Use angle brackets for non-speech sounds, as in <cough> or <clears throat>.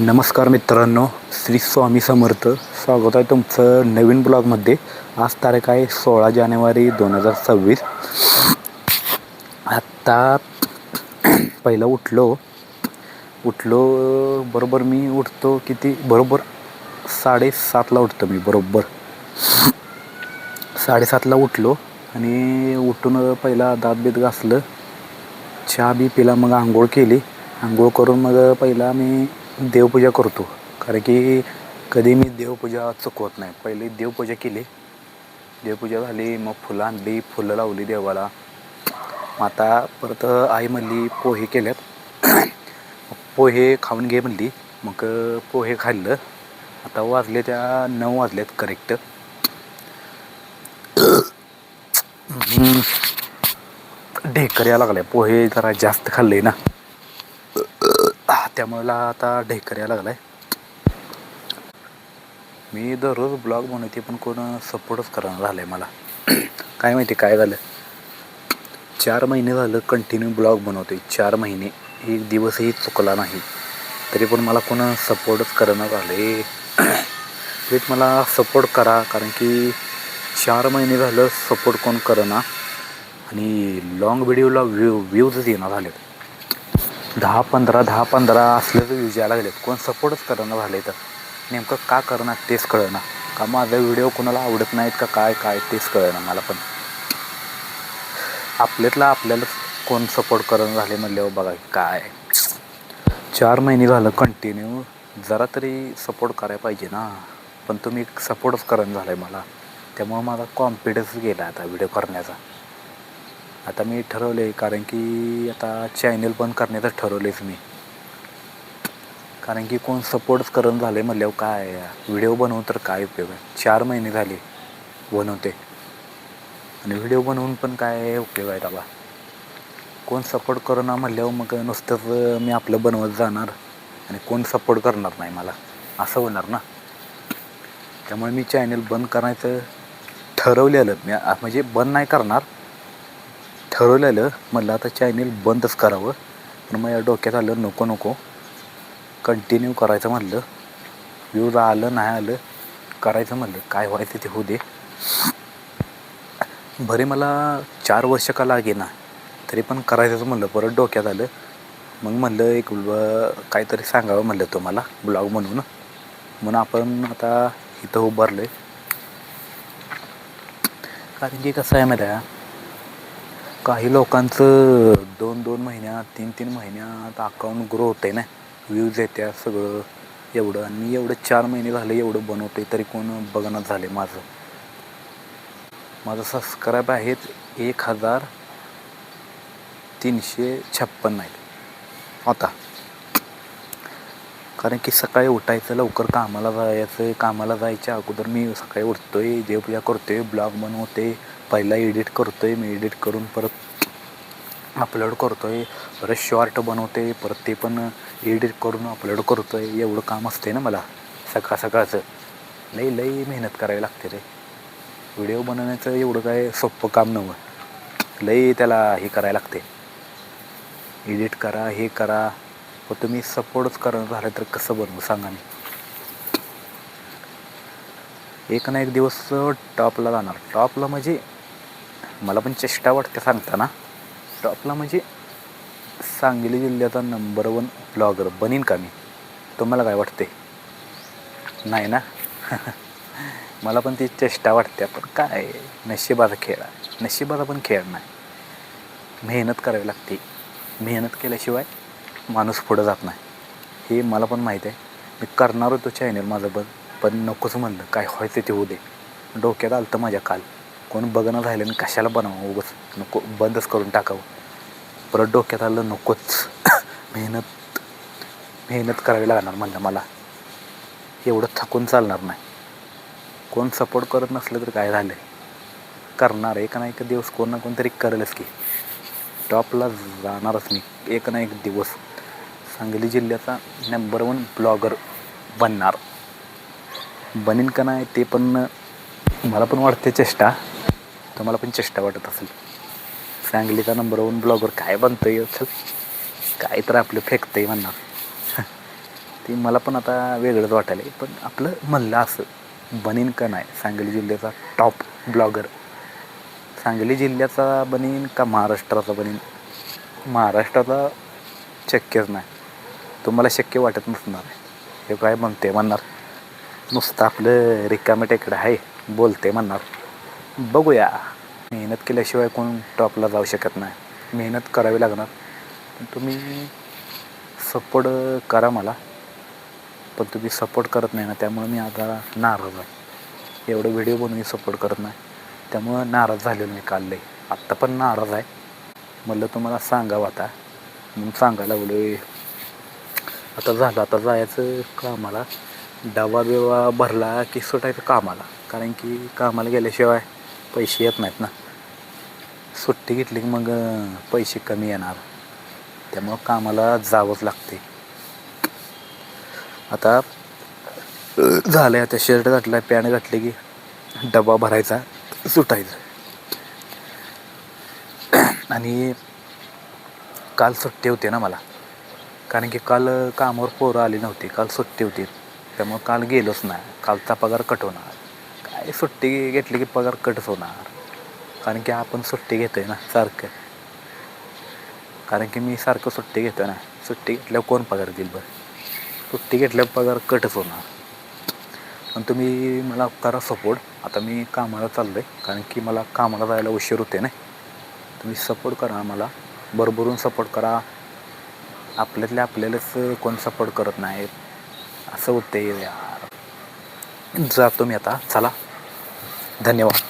नमस्कार मित्रांनो श्री स्वामी समर्थ. स्वागत आहे तुमचं नवीन ब्लॉगमध्ये. आज तारीख आहे सोळा जानेवारी दोन हजार सव्वीस. आत्ता पहिलं उठलो. उठलो बरोबर मी उठतो किती? बरोबर साडेसातला उठतो मी बरोबर. साडेसातला उठलो आणि उठून पहिला दात बीत घासलं. चहा बी पिला मग आंघोळ केली. आंघोळ करून मग पहिला मी देवपूजा करतो. कारण की कधी मी देवपूजा चुकवत नाही. पहिले देवपूजा केली. देवपूजा झाली मग फुलं आणली फुलं लावली देवाला. मग आता परत आई म्हणली पोहे केल्यात मग <coughs> पोहे खाऊन घे म्हणली. मग पोहे खाल्लं. आता वाजले त्या नऊ वाजल्यात करेक्ट <coughs> ढेकर यायला लागलाय. पोहे जरा जास्त खाल्ले ना. त्यामुळे आता ढेकर यायला लागलाय. मी दररोज ब्लॉग बनवते पण कोण सपोर्टच करणं झालं आहे मला. <clears throat> काय माहिती काय झालं? चार महिने झालं कंटिन्यू ब्लॉग बनवते चार महिने. एक दिवसही चुकला नाही. तरी पण मला कोण सपोर्टच करणं आले प्लीज मला सपोर्ट करा कारण की चार महिने झालं सपोर्ट कोण करणं आणि लॉंग व्हिडिओला व्ह्यू व्ह्यूजच येणार झालेत. दहा पंधरा दहा पंधरा असले तर व्ह्यूज यायला लागलेत. कोण सपोर्टच करणं झाले तर. नेमकं का करणार तेच कळेना. का माझा व्हिडिओ कोणाला आवडत नाहीत का काय काय तेच कळेना मला पण. आपल्यातला आपल्याला कोण सपोर्ट करणं झाले म्हणल्यावर बघा काय. चार महिने झालं कंटिन्यू जरा तरी सपोर्ट करायला पाहिजे ना. पण तुम्ही सपोर्टच करणं झालं आहे मला. त्यामुळं माझा कॉन्फिडन्स गेला आता व्हिडिओ करण्याचा. आता मी ठरवलं आहे कारण की आता चॅनल बंद करण्याचं ठरवलेच मी. कारण की कोण सपोर्टच करणं झालं आहे म्हणल्यावर काय व्हिडिओ बनवून तर काय उपयोग आहे? चार महिने झाले बनवते. आणि व्हिडिओ बनवून पण काय उपयोग आहे त्याला कोण सपोर्ट करणार म्हणल्यावर मग नुसतंच मी आपलं बनवत जाणार आणि कोण सपोर्ट करणार नाही मला? असं होणार ना? त्यामुळे मी चॅनल बंद करायचं ठरवलेलं मी. म्हणजे बंद नाही करणार ठरवलेलं म्हटलं आता चॅनल बंदच करावं. पण माझ्या डोक्यात आलं नको नको. कंटिन्यू करायचं म्हणलं. व्ह्यूज आलं नाही आलं करायचं म्हणलं. काय व्हायचं ते होऊ दे. बरे मला चार वर्ष का लागे ना तरी पण करायचंच म्हणलं. परत डोक्यात आलं. मग म्हणलं एक काहीतरी सांगावं म्हणलं तुम्हाला ब्लॉग म्हणून. म्हणून आपण आता इथं उभारलं आहे कारण की कसं आहे माहिती आहे काही लोकांचं दोन दोन महिन्यात तीन तीन महिन्यात अकाउंट ग्रो होतं आहे ना. व्ह्यूज येत्या सगळं एवढं. आणि मी एवढं चार महिने झाले एवढं बनवते तरी कोण बघणं झाले माझं. माझं सबस्क्राईब आहेत एक हजार तीनशे छप्पन्न आहेत. आता. कारण की सकाळी उठायचं लवकर कामाला जायचं कामाला जायच्या अगोदर मी सकाळी उठतोय देवपूजा करतोय ब्लॉग बनवते पहिला एडिट करतो आहे मी एडिट करून परत अपलोड करतो आहे परत शॉर्ट बनवते परत ते पण एडिट करून अपलोड करतो आहे एवढं काम असते ना मला सकाळ सकाळचं. लई लई मेहनत करावी लागते रे. व्हिडिओ बनवण्याचं एवढं काय सोपं काम नव्हतं लई त्याला हे करायला लागते. एडिट करा हे करा. व तुम्ही सपोर्टच करणं झालं तर कसं बनवू सांगा मी एक ना एक दिवस टॉपला जाणार. टॉपला म्हणजे मला पण चेष्टा वाटते सांगताना. टॉपला म्हणजे सांगली जिल्ह्याचा नंबर वन ब्लॉगर बनीन का मी? तुम्हाला काय वाटते? नाही ना? <laughs> मला पण ती चेष्टा वाटते. पण काय? नशिबाचा खेळ आहे. नशिबाचा पण खेळ नाही. मेहनत करावी लागते. मेहनत केल्याशिवाय माणूस पुढं जात नाही. हे मला पण माहीत आहे. मी करणार होतो चॅनल माझं बंद पण नकोच म्हणलं. काय व्हायचं ते होऊ दे. डोक्यात आलं तर माझ्या काल. कोण बघणं राहिलं आणि कशाला बनावं उगच? नको बंदच करून टाकावं. परत डोक्यात आलं नकोच. <coughs> मेहनत मेहनत करावी लागणार म्हणलं मला. एवढं थकून चालणार नाही. कोण सपोर्ट करत नसलं तर काय झालं करणार एक ना एक दिवस कोण ना कोणतरी करेलच की. टॉपला जाणारच मी एक ना एक दिवस. सांगली जिल्ह्याचा नंबर वन ब्लॉगर बनणार. बनीन का नाही ते पण मला पण वाटते चेष्टा. तुम्हाला पण चेष्टा वाटत असेल. सांगलीचा नंबर वन ब्लॉगर काय बनतं आहे काय तर आपलं फेकतं आहे म्हणणार. <laughs> ती मला पण आता वेगळंच वाटायला पण आपलं म्हणलं असं बनीन का नाही? सांगली जिल्ह्याचा टॉप ब्लॉगर सांगली जिल्ह्याचा बनीन का महाराष्ट्राचा बनीन? महाराष्ट्राचा शक्यच नाही. तुम्हाला शक्य वाटत नसणार. हे काय म्हणते म्हणणार? नुसतं आपलं रिकामे टेकडं आहे बोलते म्हणणार. बघूया. मेहनत केल्याशिवाय कोण टॉपला जाऊ शकत नाही. मेहनत करावी लागणार. तुम्ही सपोर्ट करा मला. पण तुम्ही सपोर्ट करत नाही ना त्यामुळे मी आता नाराज आहे. एवढं व्हिडिओ बनवून सपोर्ट करत नाही. त्यामुळं नाराज झालेलो मी काल लई. आत्ता पण नाराज आहे. म्हटलं तुम्हाला सांगावं आता. म्हणून सांगायला बोलू आता झालं आता जायचं कामाला. डबा बिवा भरला की सुटायचं कामाला. कारण की कामाला गेल्याशिवाय पैसे येत नाहीत ना. सुट्टी घेतली की मग पैसे कमी येणार. त्यामुळं कामाला जावंच लागते. आता अं, झालं आता शर्ट घातला पॅन्ट घातले की डबा भरायचा सुटायचं. आणि काल सुट्टी होती ना मला. कारण की काल कामावर पोरं आली नव्हती. काल सुट्टी होती. त्यामुळं काल गेलोच नाही. कालचा पगार कटवणार. सुट्टी घेतली की पगार कटच होणार. कारण की आपण सुट्टी घेतोय ना सारखं. कारण की मी सारखं सुट्टी घेतोय ना सुट्टी घेतल्यावर कोण पगार देईल बरं? सुट्टी घेतल्यावर पगार कटच होणार. पण तुम्ही मला करा सपोर्ट आता मी कामाला चाललो आहे कारण की मला कामाला जायला उशीर होते ना. तुम्ही सपोर्ट करा मला भरभरून सपोर्ट करा. आपल्यातले आपल्यालाच कोण सपोर्ट करत नाहीत. असं होते यार. जातो मी आता. चला. धन्यवाद.